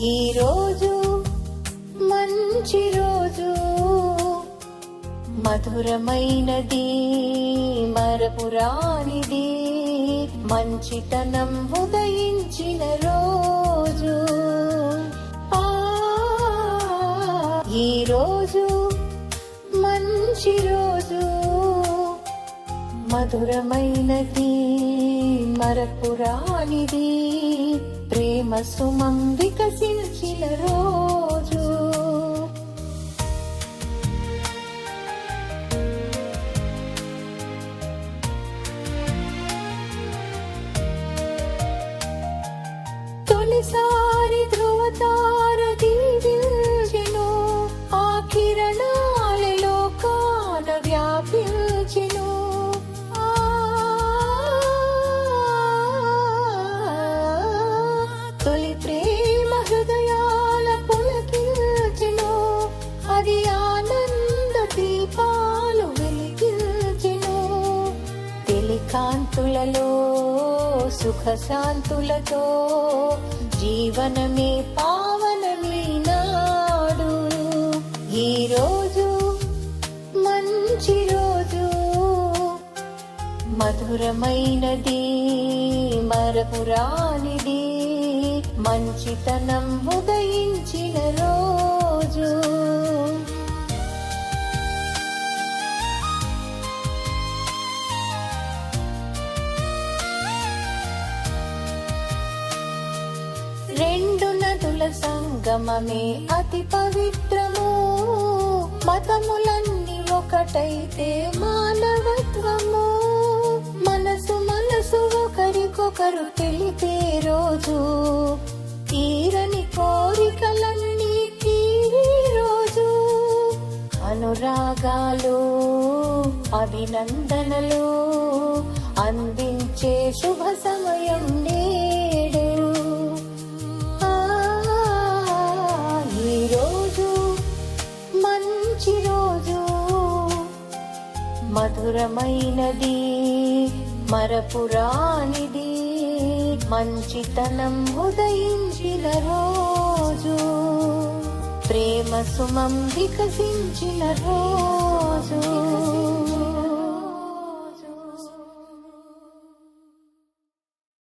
ఈ రోజు మంచి రోజు. మధురమైనది మరపురానిది మంచితనం ఉదయించిన రోజు. ఆ ఈ రోజు మంచి రోజు. మధురమైనది మరపురానిది ప్రేమ సుమం వికసించిన రోజు. తొలిసారి ధ్రువతార దీవించెను ఆ కిరణాలలో కాన వ్యాపించెను తొలి ప్రేమ హృదయాల పులకించెను అది ఆనంద దీపాలు వెలిగించెను. తెలికాంతులలో సుఖ శాంతులతో జీవనమే పావనమీనాడు ఈ రోజు మంచి రోజు. మధురమైనది మరపురానిది. మంచితనం ఉదయించిన రోజు. రెండు నదుల సంగమమే అతి పవిత్రము. మతములన్నీ ఒకటైతే మానవత్వము. మనసు మనసు ఒకరికొకరు తెలిపే రాగాలు అభినందనలు అందించే శుభ సమయం నేడు. ఈరోజు ఈ రోజు మంచి రోజు మధురమైనది మరపురానిది మంచితనం ఉదయించిన రోజు. ప్రేమ సుమం వికసించిన రోజు.